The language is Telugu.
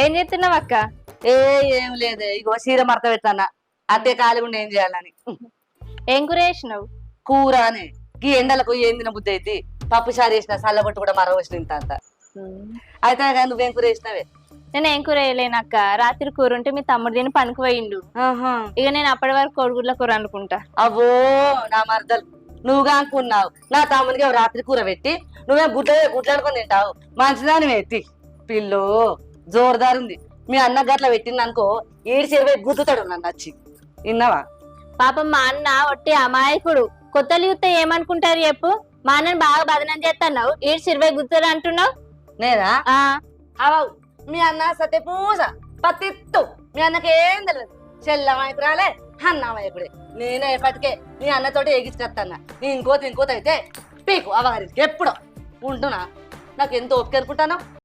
ఏం చేస్తున్నావు అక్క? ఏ ఏం లేదు. ఇగో చీర మడత పెట్టానా అట్టే ఖాళీ ఉండి ఏం చేయాలని. ఏం కూర చేసినావు? కూర అని ఈ ఎండలకు ఏం తిన బుద్ధి అయితే పప్పు చారు వేసిన చల్లబొట్టు కూడా మరో వచ్చిన ఇంత అంత. అయితే కానీ నువ్వేం కూర వేసినవే నేను ఏం కూర వేయలేనక్క రాత్రి కూర ఉంటే మీ తమ్ముడు దీన్ని పనికి పోయిండు. ఇక నేను అప్పటి వరకు కోడిగుడ్ల కూర అనుకుంటా అవ్వో నా మరదలు. నువ్వు కానుకున్నావు నా తమ్మునికి రాత్రి కూర పెట్టి నువ్వే గుడ్డ గుడ్లాడుకొని తింటావు? మంచిదాని ఎత్తి. పిల్లు. జోరుదారుంది మీ అన్న గట్ల పెట్టింది అనుకో ఏడు చెరువై గుద్దుతాడు నన్ను వచ్చి విన్నావా? పాపం మా అన్న ఒట్టి అమాయకుడు. కొత్తలు చూస్తే ఏమనుకుంటారు చెప్పు? మా అన్నని బాగా బదనం చేస్తున్నావు ఈడు సిరివై గుర్తులు అంటున్నావు? నేనా? అవు మీ అన్న సత్య పూజ పత్తిత్తు మీ అన్నకేం తెలియదు చెల్లమాయకురాలే అన్నమాయకుడే నేనే ఎప్పటికే మీ అన్నతోటి ఎగిసుకొస్తాను నీ ఇంకోతి ఇంకోతి అయితే పీకు అవగారికి ఎప్పుడో. ఉంటున్నా? నాకు ఎంత ఓపిక అనుకుంటాను?